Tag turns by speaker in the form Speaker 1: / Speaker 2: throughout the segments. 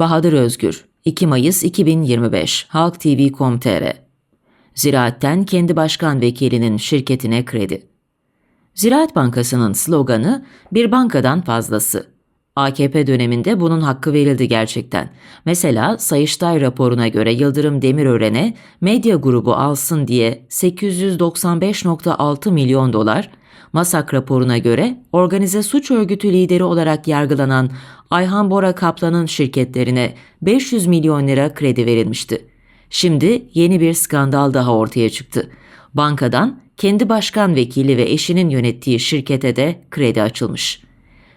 Speaker 1: Bahadır Özgür 2 Mayıs 2025 Halk TV.com.tr Ziraatten kendi başkan vekilinin şirketine kredi. Ziraat Bankası'nın sloganı bir bankadan fazlası. AKP döneminde bunun hakkı verildi gerçekten. Mesela Sayıştay raporuna göre Yıldırım Demirören'e medya grubu alsın diye 895.6 milyon dolar, Masak raporuna göre organize suç örgütü lideri olarak yargılanan Ayhan Bora Kaplan'ın şirketlerine 500 milyon lira kredi verilmişti. Şimdi yeni bir skandal daha ortaya çıktı. Bankadan kendi başkan vekili ve eşinin yönettiği şirkete de kredi açılmış.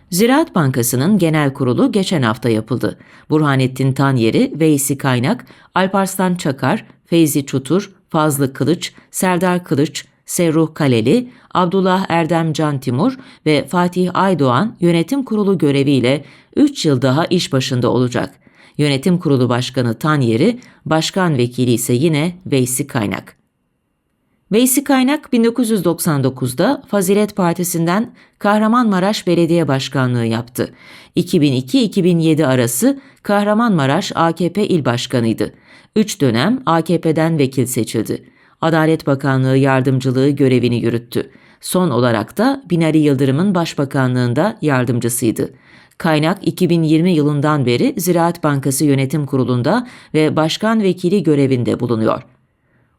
Speaker 1: Ziraat Bankası'nın genel kurulu geçen hafta yapıldı. Burhanettin Tanyeri, Veysi Kaynak, Alparslan Çakar, Feyzi Çutur, Fazlı Kılıç, Serdar Kılıç, Serruh Kaleli, Abdullah Erdem Can Timur ve Fatih Aydoğan yönetim kurulu göreviyle 3 yıl daha iş başında olacak. Yönetim kurulu başkanı Tanyeri, başkan vekili ise yine Veysi Kaynak. Veysi Kaynak 1999'da Fazilet Partisi'nden Kahramanmaraş Belediye Başkanlığı yaptı. 2002-2007 arası Kahramanmaraş AKP İl Başkanıydı. 3 dönem AKP'den vekil seçildi. Adalet Bakanlığı yardımcılığı görevini yürüttü. Son olarak da Binali Yıldırım'ın başbakanlığında yardımcısıydı. Kaynak 2020 yılından beri Ziraat Bankası Yönetim Kurulu'nda ve başkan vekili görevinde bulunuyor.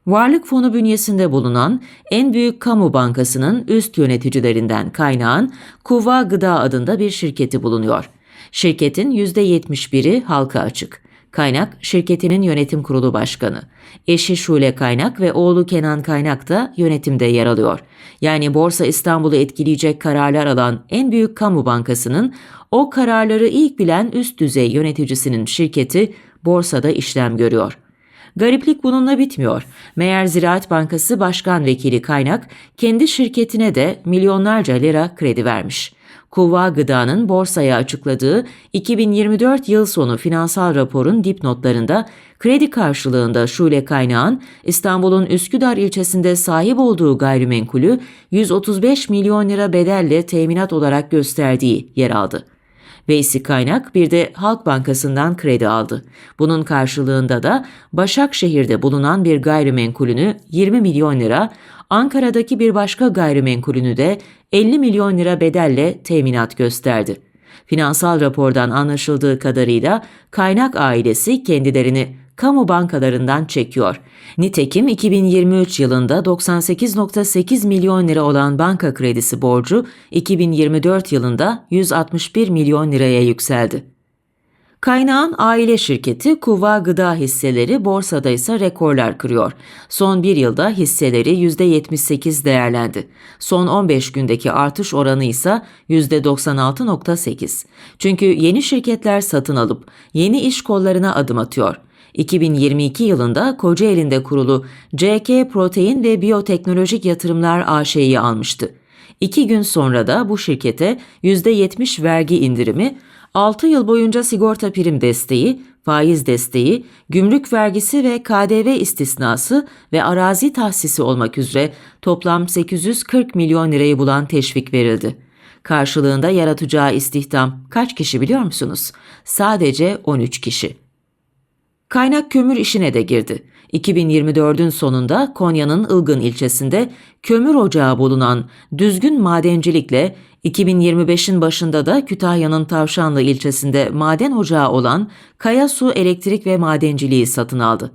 Speaker 1: Varlık fonu bünyesinde bulunan en büyük kamu bankasının üst yöneticilerinden kaynağın Kuva Gıda adında bir şirketi bulunuyor. Şirketin %71'i halka açık. Kaynak, şirketinin yönetim kurulu başkanı. Eşi Şule Kaynak ve oğlu Kenan Kaynak da yönetimde yer alıyor. Yani Borsa İstanbul'u etkileyecek kararlar alan en büyük kamu bankasının o kararları ilk bilen üst düzey yöneticisinin şirketi borsada işlem görüyor. Gariplik bununla bitmiyor. Meğer Ziraat Bankası Başkan Vekili Kaynak kendi şirketine de milyonlarca lira kredi vermiş. Kuvva Gıda'nın borsaya açıkladığı 2024 yıl sonu finansal raporun dipnotlarında kredi karşılığında Şule Kaynağın İstanbul'un Üsküdar ilçesinde sahip olduğu gayrimenkulü 135 milyon lira bedelle teminat olarak gösterdiği yer aldı. Veysi Kaynak bir de Halk Bankası'ndan kredi aldı. Bunun karşılığında da Başakşehir'de bulunan bir gayrimenkulünü 20 milyon lira, Ankara'daki bir başka gayrimenkulünü de 50 milyon lira bedelle teminat gösterdi. Finansal rapordan anlaşıldığı kadarıyla kaynak ailesi kendilerini kamu bankalarından çekiyor. Nitekim 2023 yılında 98.8 milyon lira olan banka kredisi borcu 2024 yılında 161 milyon liraya yükseldi. Kaynağın aile şirketi Kuva Gıda hisseleri borsada ise rekorlar kırıyor. Son bir yılda hisseleri %78 değerlendi. Son 15 gündeki artış oranı ise %96.8. Çünkü yeni şirketler satın alıp yeni iş kollarına adım atıyor. 2022 yılında Kocaeli'nde kurulu CK Protein ve Biyoteknolojik Yatırımlar AŞ'yi almıştı. İki gün sonra da bu şirkete %70 vergi indirimi, 6 yıl boyunca sigorta prim desteği, faiz desteği, gümrük vergisi ve KDV istisnası ve arazi tahsisi olmak üzere toplam 840 milyon lirayı bulan teşvik verildi. Karşılığında yaratacağı istihdam kaç kişi biliyor musunuz? Sadece 13 kişi. Kaynak kömür işine de girdi. 2024'ün sonunda Konya'nın Ilgın ilçesinde kömür ocağı bulunan düzgün madencilikle 2025'in başında da Kütahya'nın Tavşanlı ilçesinde maden ocağı olan Kaya Su Elektrik ve Madenciliği satın aldı.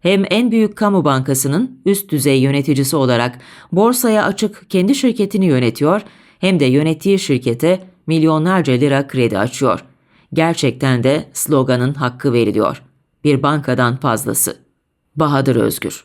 Speaker 1: Hem en büyük kamu bankasının üst düzey yöneticisi olarak borsaya açık kendi şirketini yönetiyor hem de yönettiği şirkete milyonlarca lira kredi açıyor. Gerçekten de sloganın hakkı veriliyor. Bir bankadan fazlası. Bahadır Özgür